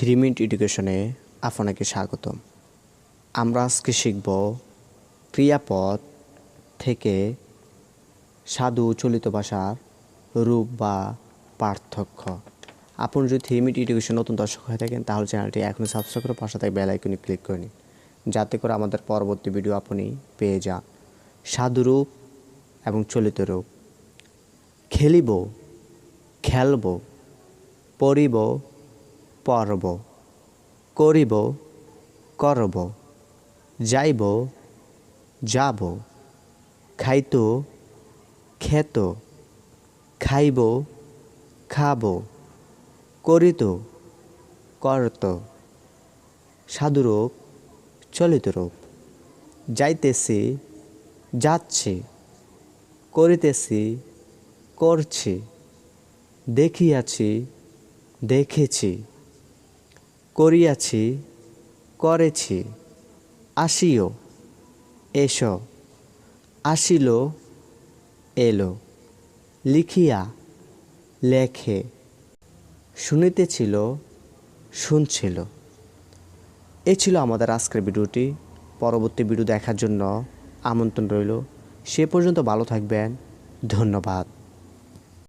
Three minute এডুকেশনে আপনাকে স্বাগতম। আমরা আজকে শিখব ক্রিয়াপদ থেকে সাধু চলিত ভাষার রূপ বা পার্থক্য। আপনি যদি থ্রি মিনিট এডুকেশন নতুন দর্শক হয়ে থাকেন, তাহলে চ্যানেলটি এখনই সাবস্ক্রাইব করে পাশে থাকে বেল ক্লিক করে নিন, যাতে করে আমাদের পরবর্তী ভিডিও আপনি পেয়ে যান। সাধুরূপ এবং চলিত রূপ। খেলিব, খেলব, পড়িব পরব, করিব, করব, যাইব, যাব, খাইত, খেত, খাইব, খাব, করিত, করত, সাধুরূপ চলিত রূপ যাইতেছি, যাচ্ছি, করিতেছি, করছি, দেখিয়াছি, দেখেছি করিয়াছি, করেছি। আসিও, এসো। আসিল, এলো। লিখিয়া, লেখে। শুনিতেছিল, শুনছিল। এ ছিল আমাদের আজকের ভিডিওটি। পরবর্তী ভিডিও দেখার জন্য আমন্ত্রণ রইল। সে পর্যন্ত ভালো থাকবেন। ধন্যবাদ।